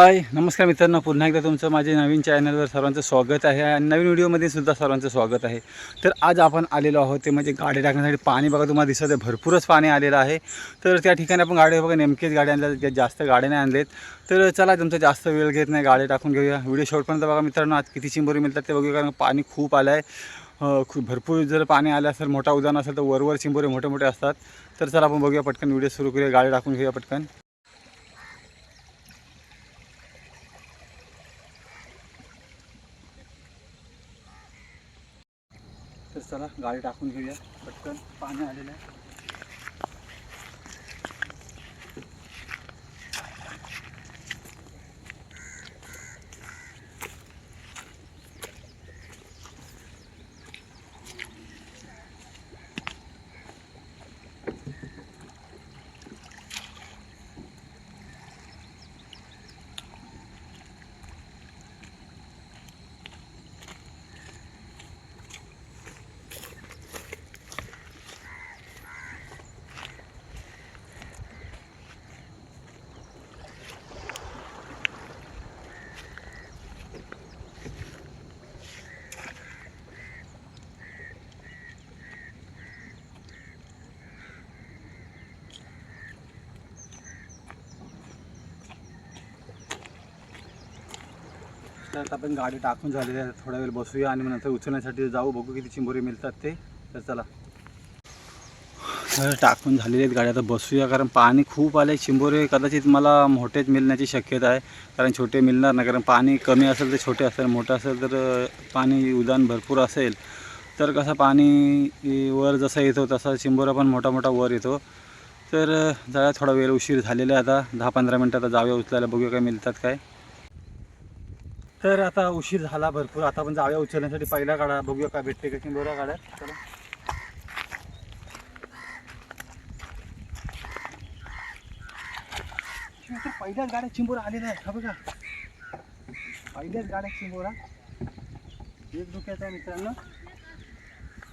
हाय नमस्कार मित्रांनो. पुन्हा एकदा तुमचं माझ्या नवीन चॅनलवर सर्वांचं स्वागत आहे आणि नवीन व्हिडिओमध्ये सुद्धा सर्वांचं स्वागत आहे. तर आज आपण आलेलो आहोत ते म्हणजे गाडी टाकण्यासाठी पाणी बघा तुम्हाला दिसत आहे भरपूरच पाणी आलेलं आहे. तर त्या ठिकाणी आपण गाड्या बघा नेमकेच गाड्या आणल्या ज्या जास्त गाड्या नाही आणलेत. तर चला तुमचा जास्त वेळ घेत नाही गाडी टाकून घेऊया. व्हिडिओ शेवटपर्यंत बघा मित्रांनो आज किती चिंबोरी मिळतात ते बघूया कारण पाणी खूप आलं आहे खूप भरपूर जर पाणी आलं असेल मोठा उदाहरण असेल तर वरवर चिंबोरे मोठे मोठे असतात. तर चला आपण बघूया पटकन व्हिडिओ सुरू करूया गाडी टाकून घेऊया पटकन. चला गाडी टाकून घेऊया. पटकन पाणी आलेलं आहे. तर आता आपण गाडी टाकून झालेली आहे. थोडा वेळ बसूया आणि मग नंतर उचलण्यासाठी जाऊ. बघू किती चिंबोरी मिळतात ते. तर चला. तर टाकून झालेले आहेत गाडी. आता बसूया कारण पाणी खूप आले चिंबोरे कदाचित मला मोठेच मिळण्याची शक्यता आहे. कारण छोटे मिळणार नाही. कारण पाणी कमी असेल तर छोटे असेल. मोठं असेल तर पाणी उदान भरपूर असेल. तर कसं पाणी वर जसा येतो तसा चिंबोरा पण मोठा मोठा वर येतो. तर जरा थोडा वेळ उशीर झालेला आहे आता. दहा पंधरा मिनटं आता जाऊया उचलायला बघूया काय मिळतात काय. तर आता उशीर झाला भरपूर. आता आपण जाव्या उचलण्यासाठी पहिला गाडा बघूया का भेटते का चिंबोरा गाड्या. चला. तर पहिल्याच गाड्या चिंबोरा आलेल्या आहे हा बघा. पहिल्याच गाड्या चिंबोरा एक डुक्याचा मित्रांनो.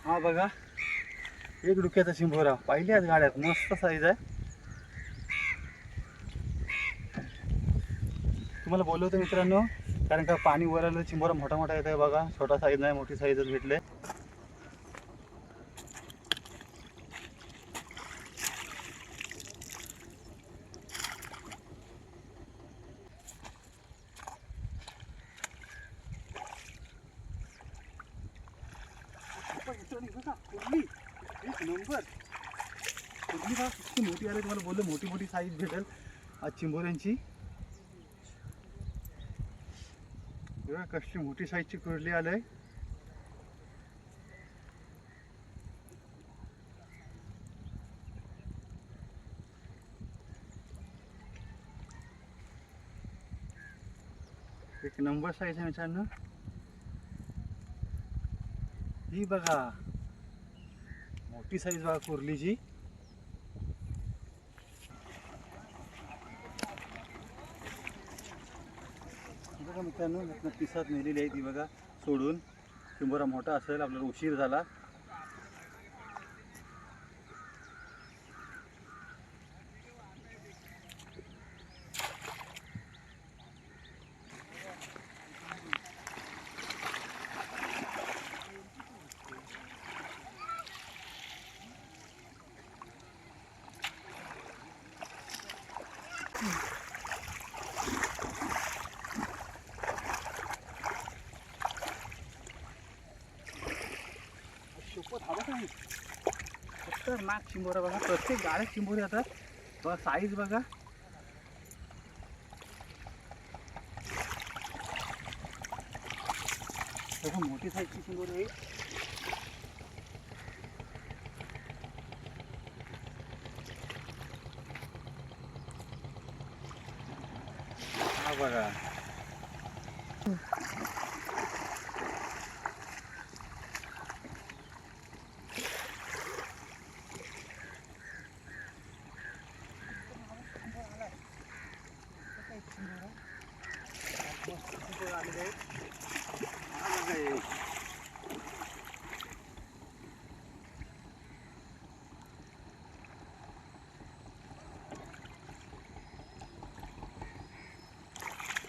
हा बघा. एक डुक्याचा चिंबोरा पहिल्याच गाड्यात मस्त साईज आहे. तुम्हाला बोलवतो मित्रांनो कारण का पाणी वर आलं चिंबोरा मोठा मोठा येत आहे बघा. छोटा साईज नाही मोठी साईजच भेटले. नंबर किती मोठी आली तुम्हाला बोललो मोठी मोठी साईज भेटेल. आज चिंबोऱ्यांची. बघा कसली मोठी साईजची कुर्ली आलंय. एक नंबर साईज आहे मित्रांनो. ही बघा. मोठी साईज बघा कुर्लीची. मित्रांनो नक्की पिसात नेलेली आहे ती बघा सोडून. चिंबोरा मोठा असेल आपल्याला उशीर झाला. तर नाक चिंबोरा बघा प्रत्येक गाड्यात चिंबोरी येतात बघा साईज बघा. बघा मोठी साईजची चिंबोरी आहे. हा बघा.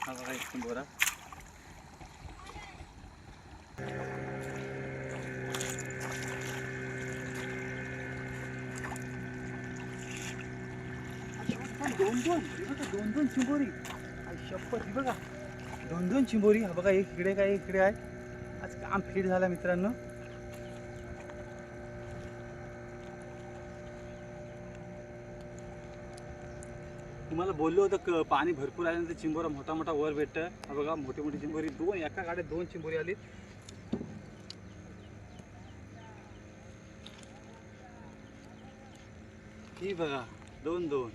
Nakakaisip mo rin? दोन दोन हे बघा दोन दोन चिंबोरी शपथ ही बघा दोन दोन चिंबोरी. हा बघा एक इकडे काय इकडे आहे. आज काम फिट झालं मित्रांनो. तुम्हाला बोललो होतं क पाणी भरपूर आल्यानंतर चिंबोरा मोठा मोठा वर भेटतं. हा बघा मोठी मोठी चिंबोरी. दोन एका गाड्यात दोन चिंबोरी आली. ही बघा दोन दोन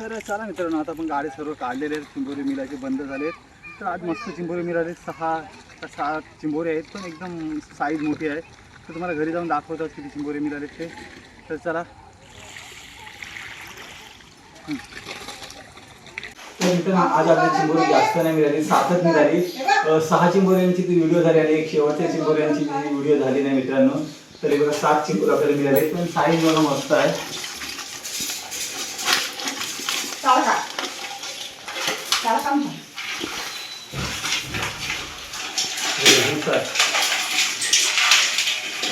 तर चला मित्रांनो आता आपण गाडी सर्व काढलेले आहेत. चिंबोरी मिलाचे बंद झाले तर आज मस्त चिंबोरी मिळाले सहा का सात चिंबोरी आहेत पण एकदम साईज मोठी आहे. तर तुम्हाला घरी जाऊन दाखवतात किती चिंबोरी मिळाले ते. तर चला. आज आपली चिंबोरी जास्त नाही मिळाली सातच मिळाली. सहा चिंबोऱ्यांची ती व्हिडिओ झाली आणि एक शेवटच्या चिंबोऱ्यांची ती व्हिडिओ झाली नाही मित्रांनो. तर हे बघा सात चिंबोरी आपल्याला मिळाले पण साईज बघा मस्त आहे चाला का चाला काम सांग हेच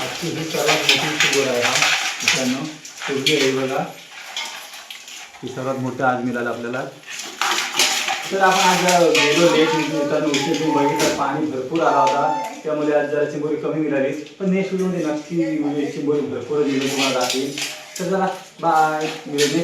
आजची ही सर्वात मोठी शुगर आहे हा. मित्रांनो पूर्वी आहे बघा. ही सर्वात मोठं आज मिळालं आपल्याला. तर आपण आज गेलो लेट मित्रांनो उशीर बघितलं पाणी भरपूर आला होता. त्यामुळे आज जरा चिंबोरी कमी मिळाली. पण नेक्स्ट व्हिडिओमध्ये नक्की म्हणजे चिंबोरी भरपूर मिळेल तुम्हाला राहतील तर जरा बाय मिळेल